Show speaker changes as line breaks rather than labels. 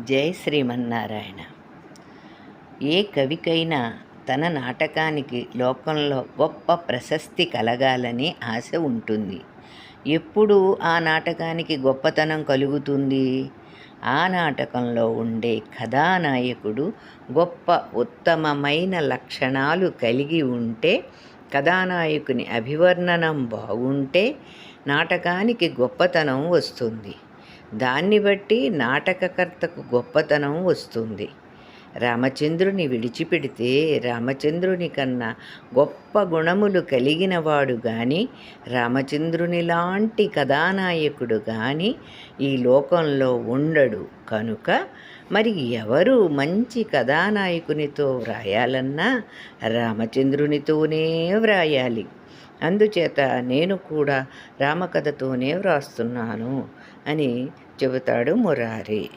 జై శ్రీమన్నారాయణ. ఏ కవికైనా తన నాటకానికి లోకంలో గొప్ప ప్రశస్తి కలగాలని ఆశ ఉంటుంది. ఎప్పుడు ఆ నాటకానికి గొప్పతనం కలుగుతుంది? ఆ నాటకంలో ఉండే కథానాయకుడు గొప్ప ఉత్తమమైన లక్షణాలు కలిగి ఉంటే కథానాయకుని అభివర్ణనం బాగుంటే నాటకానికి గొప్పతనం వస్తుంది. దాన్ని బట్టి నాటకకర్తకు గొప్పతనం వస్తుంది. రామచంద్రుని విడిచిపెడితే రామచంద్రుని కన్నా గొప్ప గుణములు కలిగినవాడు కానీ రామచంద్రుని లాంటి కథానాయకుడు కానీ ఈ లోకంలో ఉండడు. కనుక మరి ఎవరు మంచి కథానాయకునితో వ్రాయాలన్నా రామచంద్రునితోనే వ్రాయాలి. అందుచేత నేను కూడా రామకథతోనే వ్రాస్తున్నాను అని చెబుతాడు మురారి.